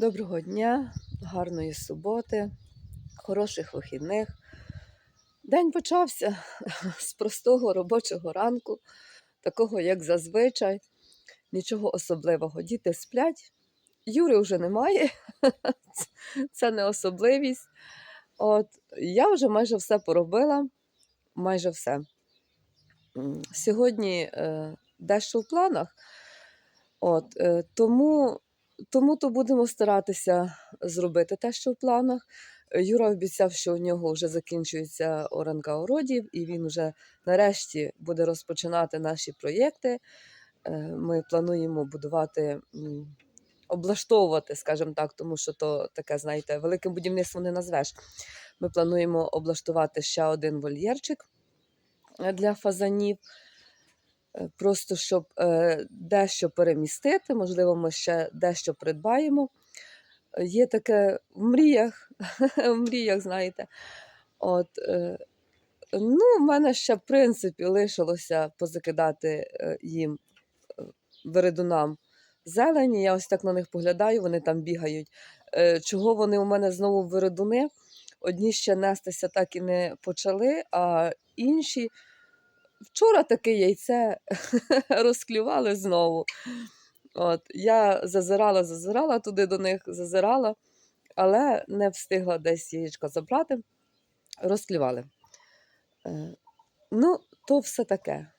Доброго дня, гарної суботи, хороших вихідних. День почався з простого робочого ранку, такого як зазвичай, нічого особливого. Діти сплять, Юри вже немає, це не особливість. От, я вже майже все поробила, майже все. Сьогодні е, дещо в планах, от, е, тому тому то будемо старатися зробити те, що в планах. Юра обіцяв, що у нього вже закінчується оранка уродів, і він вже нарешті буде розпочинати наші проєкти. Е, Ми плануємо будувати, облаштовувати, скажімо так, тому що то таке, знаєте, великим будівництвом не назвеш. Ми плануємо облаштувати ще один вольєрчик е, для фазанів. Е, Просто щоб е, дещо перемістити, можливо, ми ще дещо придбаємо. Е, Є таке в мріях, в мріях, знаєте. От, ну, в мене ще, в принципі, лишилося позакидати їм вередунам зелені. Я ось так на них поглядаю, вони там бігають. Чого вони у мене знову вередуни? Одні ще нестися так і не почали, а інші вчора таке яйце розклювали знову. От, я зазирала, зазирала туди до них, зазирала, але не встигла десь яєчко забрати, розклювали. Е, ну, то все таке.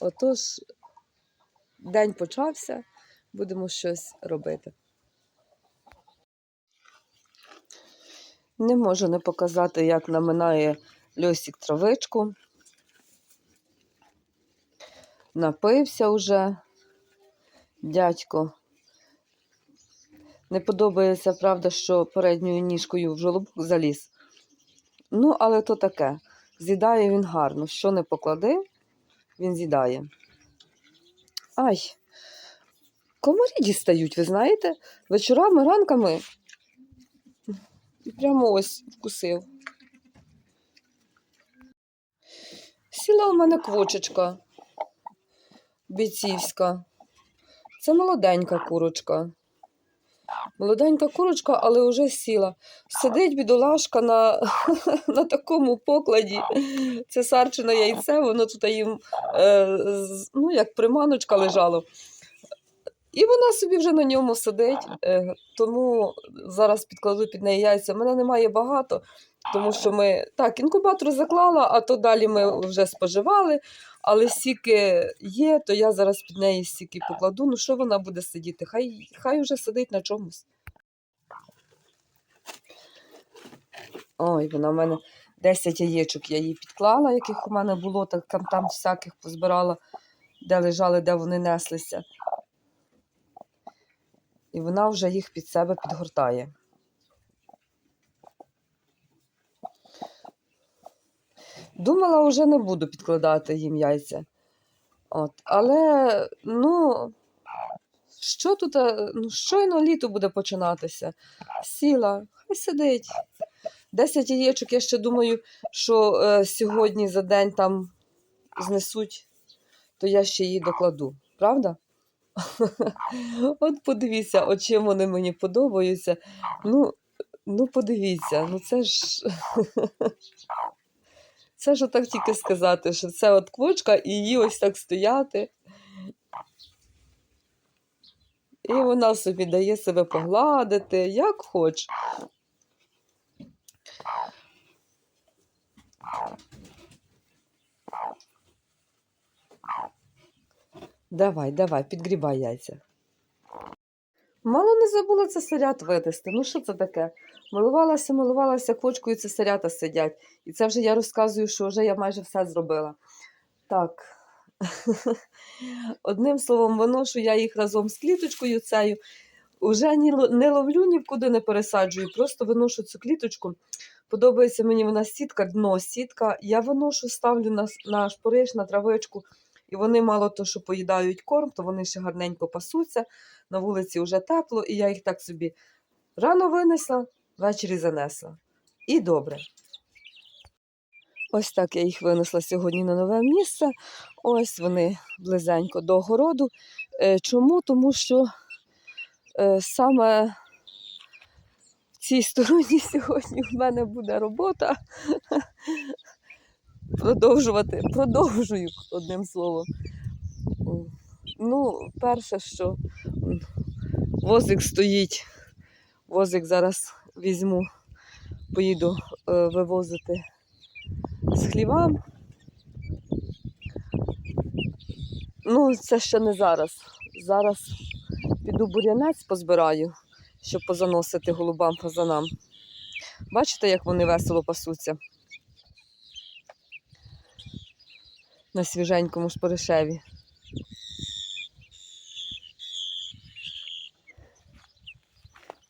Отож, день почався, будемо щось робити. Не можу не показати, як наминає льосик травичку. Напився вже дядько. Не подобається, правда, що передньою ніжкою в жолобок заліз. Ну, але то таке. З'їдає він гарно. Що не поклади, він з'їдає. Ай, комарі дістають, ви знаєте? Вечорами, ранками. І прямо ось вкусив. Сіла у мене квочечка бійцівська. Це молоденька курочка. Молоденька курочка, але вже сіла. Сидить бідолашка на, на такому покладі. Це сарчине яйце, воно тут їм е, ну, як приманочка лежало. І вона собі вже на ньому сидить, е, тому зараз підкладу під неї яйця. У мене немає багато, тому що ми так, інкубатор заклала, а то далі ми вже споживали. Але сіки є, то я зараз під неї сіки покладу. Ну що вона буде сидіти? Хай, хай уже сидить на чомусь. Ой, вона в мене 10 яєчок я їй підклала, яких у мене було, так там, там всяких позбирала, де лежали, де вони неслися. І вона вже їх під себе підгортає. Думала, вже не буду підкладати їм яйця. От. Але, ну, що тут, е, ну, щойно літо буде починатися. Сіла, хай сидить. Десять яєчок, я ще думаю, що е, сьогодні за день там знесуть, то я ще її докладу. Правда? От подивіться, от чим вони мені подобаються. Ну, ну подивіться, ну це ж. Це ж отак тільки сказати, що це от квочка і її ось так стояти. І вона собі дає себе погладити, як хоче. Давай, давай, підгрібай яйця. Мало не забула це сирят витести. Ну що це таке? Милувалася, милувалася квочкою, це сирята сидять. І це вже я розказую, що вже я майже все зробила. Так. Одним словом, виношу я їх разом з кліточкою цією. Уже ні, не ловлю нікуди не пересаджую, просто виношу цю кліточку. Подобається мені вона сітка, дно сітка. Я виношу, ставлю на, на шпориш, на травичку, і вони мало то, що поїдають корм, то вони ще гарненько пасуться. На вулиці вже тепло, і я їх так собі рано винесла, ввечері занесла. І добре. Ось так я їх винесла сьогодні на нове місце. Ось вони близенько до городу. Е, Чому? Тому що е, саме цій стороні сьогодні в мене буде робота. Продовжувати, продовжую одним словом. Ну, перше, що возик стоїть. Возик зараз візьму, поїду е, вивозити з хлівам. Ну, це ще не зараз. Зараз піду бур'янець позбираю, щоб позаносити голубам фазанам. Бачите, як вони весело пасуться? На свіженькому шпоришеві.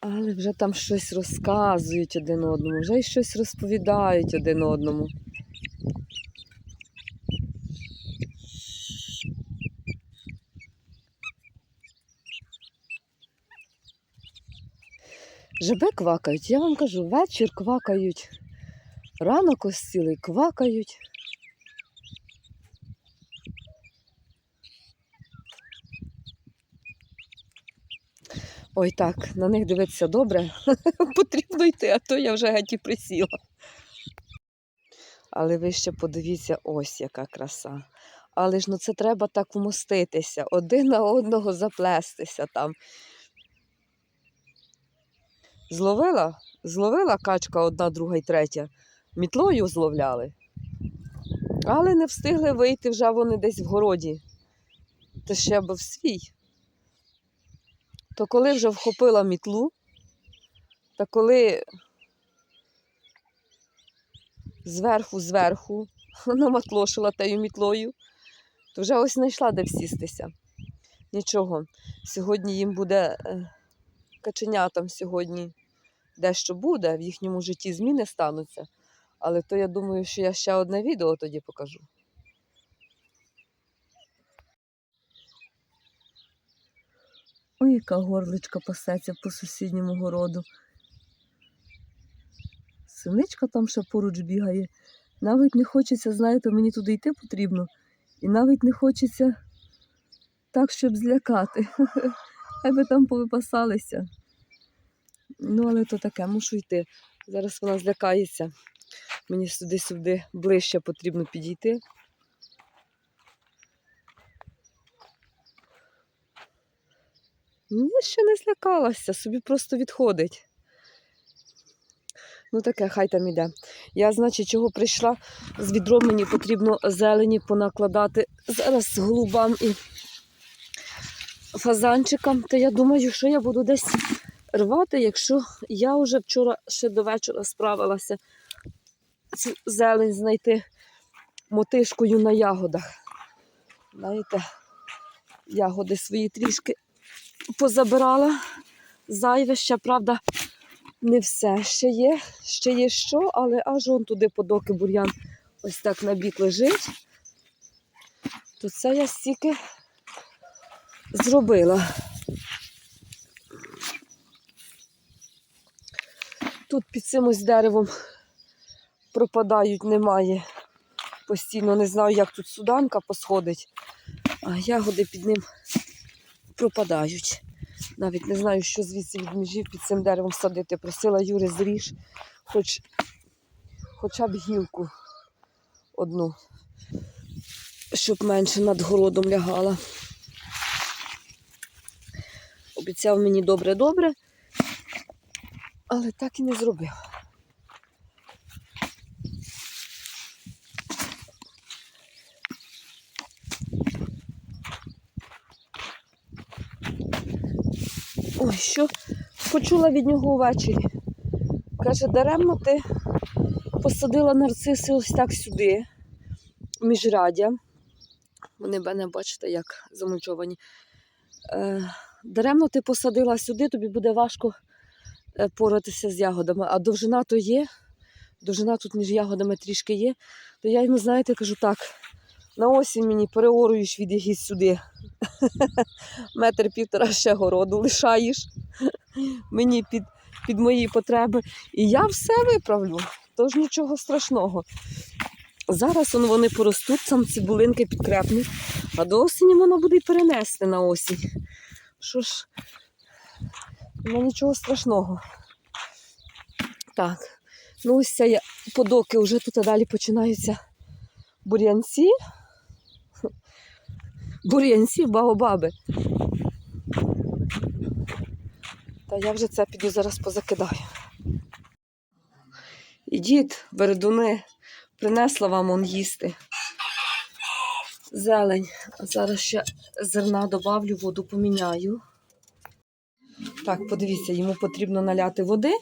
Але вже там щось розказують один одному, вже й щось розповідають один одному. Жаби квакають, я вам кажу, вечір квакають, ранок ось цілий квакають. Ой, так, на них дивитися добре. Потрібно йти, а то я вже геть присіла. Але ви ще подивіться, ось яка краса. Але ж ну це треба так вмоститися, один на одного заплестися там. Зловила? Зловила качка одна, друга і третя. Мітлою зловляли. Але не встигли вийти вже вони десь в городі. Та ще б в свій. То коли вже вхопила мітлу, та коли зверху, зверху наматлошила тею мітлою, то вже ось знайшла де всістися. Нічого. Сьогодні їм буде е, каченятам сьогодні дещо буде, в їхньому житті зміни стануться. Але то я думаю, що я ще одне відео тоді покажу. Ой, яка горличка пасеться по сусідньому городу. Синичка там ще поруч бігає. Навіть не хочеться, знаєте, мені туди йти потрібно. І навіть не хочеться так, щоб злякати. Хай би там повипасалися. Ну, але то таке, мушу йти. Зараз вона злякається. Мені сюди-сюди ближче потрібно підійти. Ні, ще не злякалася, собі просто відходить. Ну таке, хай там іде. Я, значить, чого прийшла з відром, мені потрібно зелені понакладати зараз голубам і фазанчикам. Та я думаю, що я буду десь рвати, якщо я вже вчора ще до вечора справилася цю зелень знайти мотишкою на ягодах. Знаєте, ягоди свої трішки позабирала. Зайве ще, правда, не все. Ще є, ще є що, але аж он туди подоки бур'ян ось так на бік лежить. То це я стільки зробила. Тут під цим ось деревом пропадають, немає. Постійно не знаю, як тут суданка посходить, а ягоди під ним пропадають. Навіть не знаю, що звідси від межів під цим деревом садити. Просила Юри зріж, хоч, хоча б гілку одну, щоб менше над городом лягала. Обіцяв мені добре-добре, але так і не зробив. Ой, що почула від нього ввечері. Каже, даремно ти посадила нарциси ось так сюди, міжрадя. Вони мене, бачите, як замульчовані. Е, даремно ти посадила сюди, тобі буде важко е, поратися з ягодами. А довжина то є, довжина тут між ягодами трішки є. То я йому, знаєте, кажу так, на осінь мені переоруєш від ягід сюди. Метр півтора ще городу лишаєш мені під, під мої потреби. І я все виправлю, тож нічого страшного. Зараз он вони поростуть, сам цибулинки підкрепнуть, а до осені воно буде й перенести на осінь. Що ж, ну нічого страшного. Так, ну ось це я подоки вже тут далі починаються бур'янці. Бур'янці, баобаби. Та я вже це піду зараз позакидаю. Ідіть, вередуни, принесла вам он їсти. Зелень. Зараз ще зерна добавлю, воду поміняю. Так, подивіться, йому потрібно наляти води,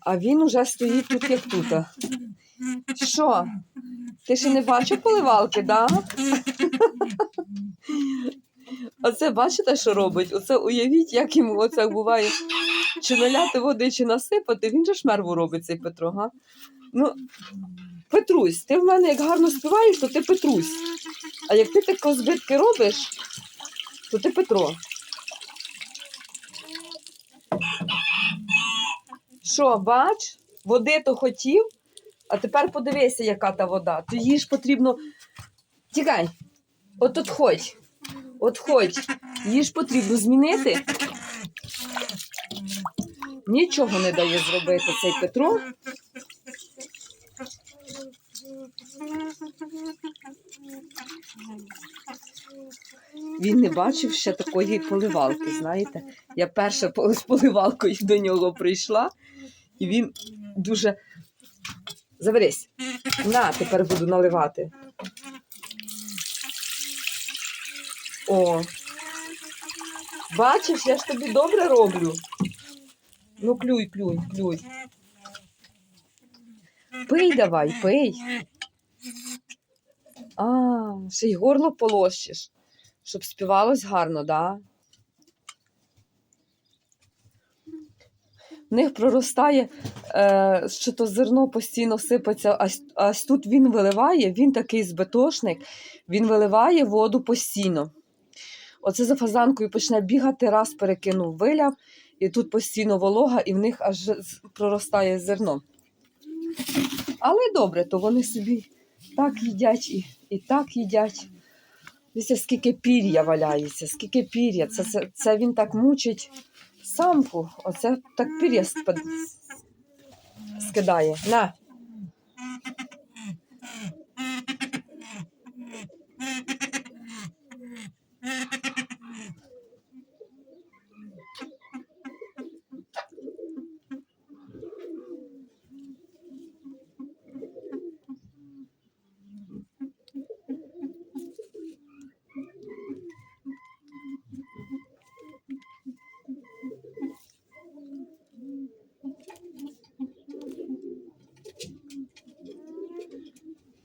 а він уже стоїть тут, як тут. Що? Ти ще не бачив поливалки, да? Оце бачите, що робить? Оце уявіть, як йому оце буває. Чи наляти води, чи насипати, він же ж мерву робить цей Петро, га? Ну, Петрусь, ти в мене як гарно співаєш, то ти Петрусь. А як ти тако збитки робиш, то ти Петро. Що, бач, води то хотів, а тепер подивися, яка та вода. То їй ж потрібно. Тікай, от от ходь. От ходь. Їй ж потрібно змінити. Нічого не дає зробити цей Петро. Він не бачив ще такої поливалки, знаєте. Я перша з поливалкою до нього прийшла, і він дуже. Заберись. На, тепер буду наливати. О. Бачиш, я ж тобі добре роблю. Ну, клюй, клюй, клюй. Пий давай, пий. А, ще й горло полощиш, щоб співалось гарно, да? В них проростає, е, що то зерно постійно сипеться, а, а тут він виливає, він такий збитошник, він виливає воду постійно. Оце за фазанкою почне бігати, раз перекинув, виляв, і тут постійно волога, і в них аж проростає зерно. Але добре, то вони собі так їдять і, і так їдять. Дивіться, скільки пір'я валяється, скільки пір'я. Це, це, це він так мучить самку. Оце так пір'я скидає. На.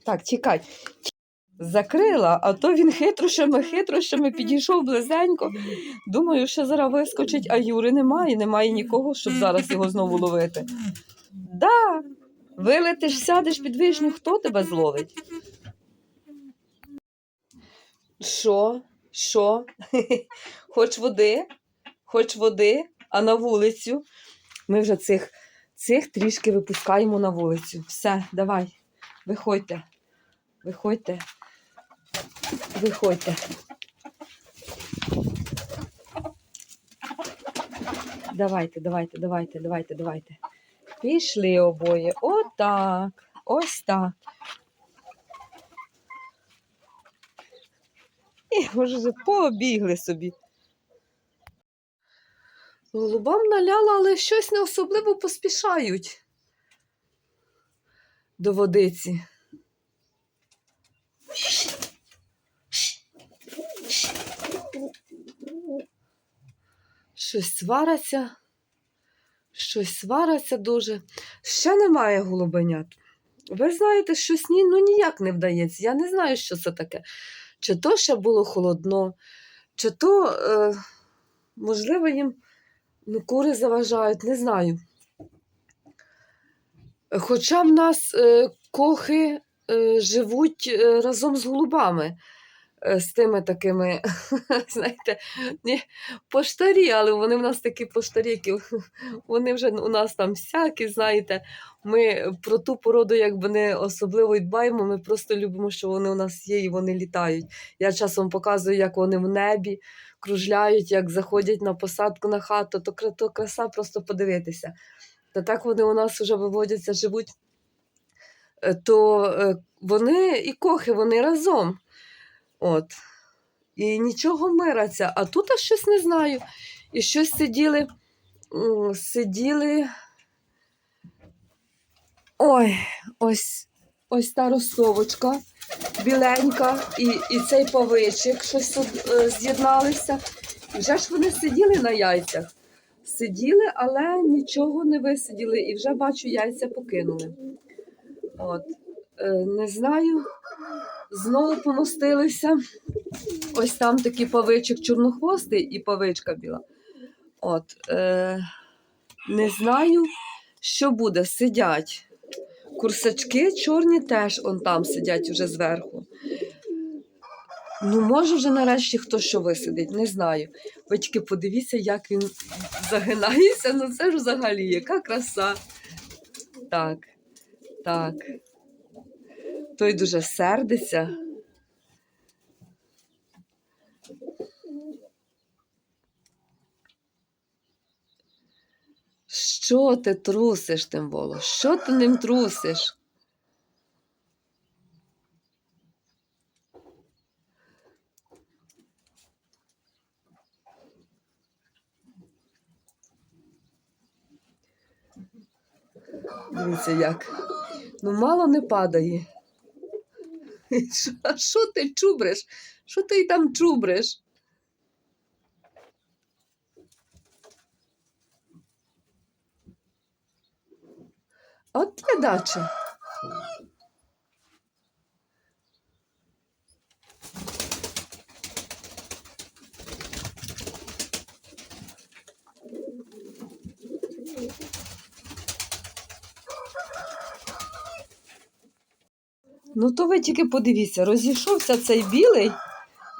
Так, чекай. Закрила, а то він хитрощами, хитрощами підійшов близенько. Думаю, що зараз вискочить, а Юри немає, немає нікого, щоб зараз його знову ловити. Да, вилетиш, сядеш під вишню, хто тебе зловить? Що? Що? Хоч води? Хоч води, а на вулицю. Ми вже цих, цих трішки випускаємо на вулицю. Все, давай, виходьте. Виходьте. Виходьте. Давайте, давайте, давайте, давайте, давайте. Пішли обоє. Отак. Ось так. І вже побігли собі. Голубам наляла, але щось не особливо поспішають до водиці. Щось свариться, щось свариться дуже. Ще немає голубенят. Ви знаєте, щось ні, ну ніяк не вдається. Я не знаю, що це таке. Чи то ще було холодно, чи то, е, можливо, їм ну, кури заважають, не знаю. Хоча в нас е, кохи живуть е, разом з голубами, е, з тими такими, знаєте, ні, поштарі, але вони в нас такі поштарі, які вони вже у нас там всякі, знаєте. Ми про ту породу якби не особливо й дбаємо, ми просто любимо, що вони у нас є і вони літають. Я часом показую, як вони в небі кружляють, як заходять на посадку на хату, то, то краса просто подивитися. та так вони у нас вже виводяться, живуть, е, то е, вони і кохи, вони разом. От. І нічого мираться. А тут аж щось не знаю. І щось сиділи, сиділи. Ой, ось, ось та ростовочка біленька, і, і цей павичик щось тут е, з'єдналися. І вже ж вони сиділи на яйцях. Сиділи, але нічого не висиділи, і вже бачу, яйця покинули. От. Е, не знаю, знову помостилися. Ось там такий павичок чорнохвостий і павичка біла. От, е, не знаю, що буде. Сидять. Курсачки чорні теж он там сидять уже зверху. Ну, може, вже нарешті хто що висидить, не знаю. Ви тільки подивіться, як він загинається. Ну це ж взагалі яка краса. Так, так. Той дуже сердиться. Що ти трусиш тим волос? Що ти ним трусиш? Дивіться як. Ну, мало не падає. А що ти чубриш? Що ти там чубриш? От ледаче. Ну, то ви тільки подивіться, розійшовся цей білий,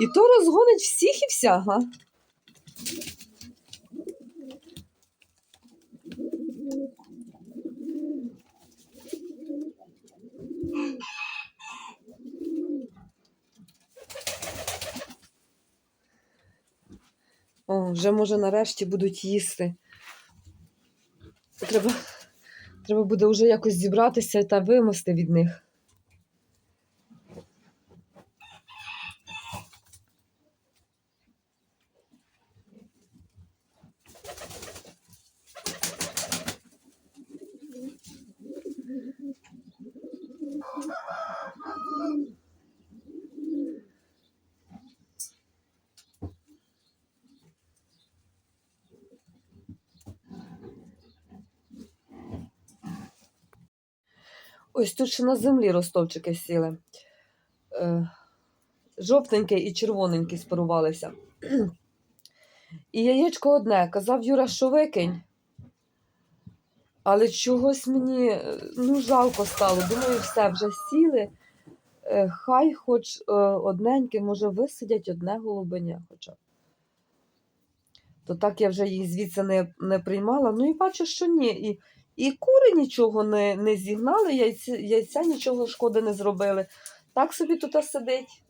і то розгонить всіх і вся? О, вже може нарешті будуть їсти. Треба, треба буде вже якось зібратися та вимости від них. Ось тут ще на землі ростовчики сіли. Е, жовтенький і червоненький спарувалися. І яєчко одне. Казав Юра, що викинь. Але чогось мені е, ну, жалко стало. Думаю, все, вже сіли. Е, Хай хоч одненьке, може, висидять одне голубеня хоча б. То так я вже їх звідси не, не приймала. Ну і бачу, що ні. І, і кури нічого не, не зігнали, яйця, яйця нічого шкоди не зробили. Так собі тут сидить.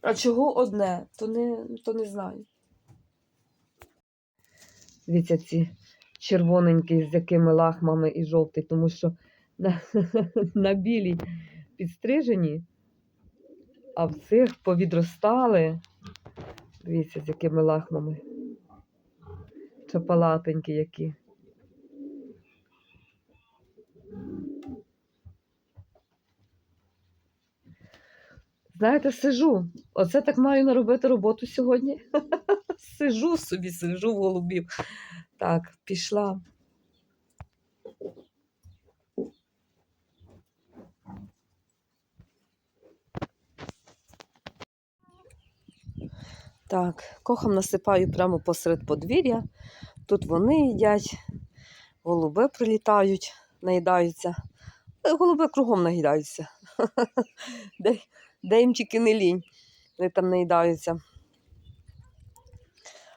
А чого одне, то не, то не знаю. Дивіться, ці червоненькі з якими лахмами і жовтий, тому що на, на білій підстрижені, а в цих повідростали. Дивіться, з якими лахмами. Чапалатенькі які. Знаєте, сижу. Оце так маю наробити роботу сьогодні. Сижу собі, сижу в голубів. Так, пішла. Так, кохам насипаю прямо посеред подвір'я. Тут вони їдять, голуби прилітають, наїдаються. Е, Голуби кругом наїдаються. Де, їм тільки не лінь, вони там наїдаються.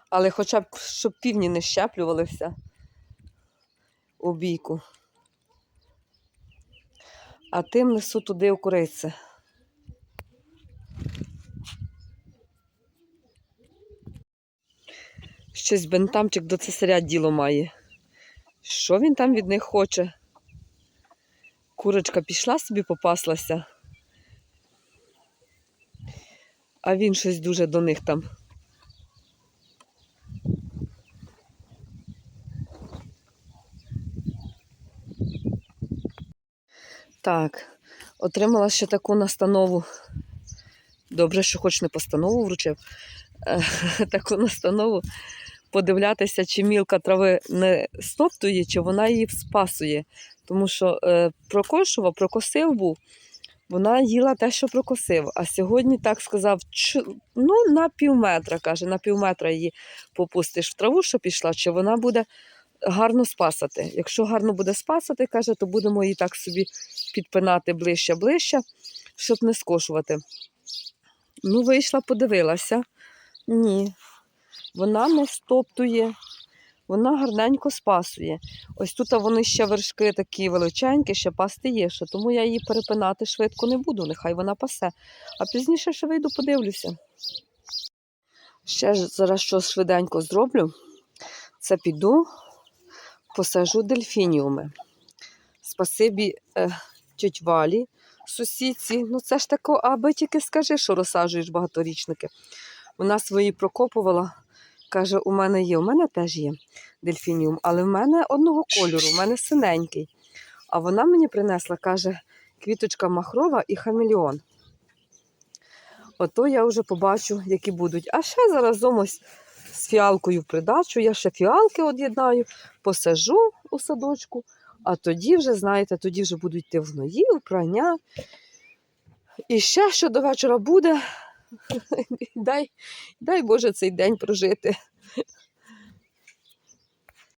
Але хоча б щоб півні не щеплювалися у бійку. А тим несу туди у куриці. Щось бентамчик до цесаря діло має. Що він там від них хоче? Курочка пішла собі попаслася. А він щось дуже до них там. Так, отримала ще таку настанову. Добре, що хоч не постанову вручив. Е, Таку настанову подивлятися, чи мілка трави не стоптує, чи вона її спасує. Тому що е, прокошував, прокосив був, вона їла те, що прокосив. А сьогодні так сказав, «Чу- ну, на пів метра, каже, на пів метра її попустиш в траву, що пішла, чи вона буде гарно спасати. Якщо гарно буде спасати, каже, то будемо її так собі підпинати ближче-ближче, щоб не скошувати. Ну, вийшла, подивилася. Ні, вона не стоптує, вона гарненько спасує. Ось тут вони ще вершки такі величенькі, ще пасти є, що тому я її перепинати швидко не буду, нехай вона пасе. А пізніше ще вийду, подивлюся. Ще зараз щось швиденько зроблю. Це піду, посажу дельфініуми. Спасибі е, тьоть Валі, сусідці. Ну це ж тако, аби тільки скажи, що розсаджуєш багаторічники. Вона свої прокопувала. Каже, у мене є, у мене теж є дельфініум, але в мене одного кольору, у мене синенький. А вона мені принесла, каже, квіточка махрова і хамелеон. Ото я вже побачу, які будуть. А ще заразом ось з фіалкою в придачу. Я ще фіалки од'єднаю, посажу у садочку, а тоді вже, знаєте, тоді вже будуть гної, в прання. І ще що до вечора буде, дай, дай Боже цей день прожити.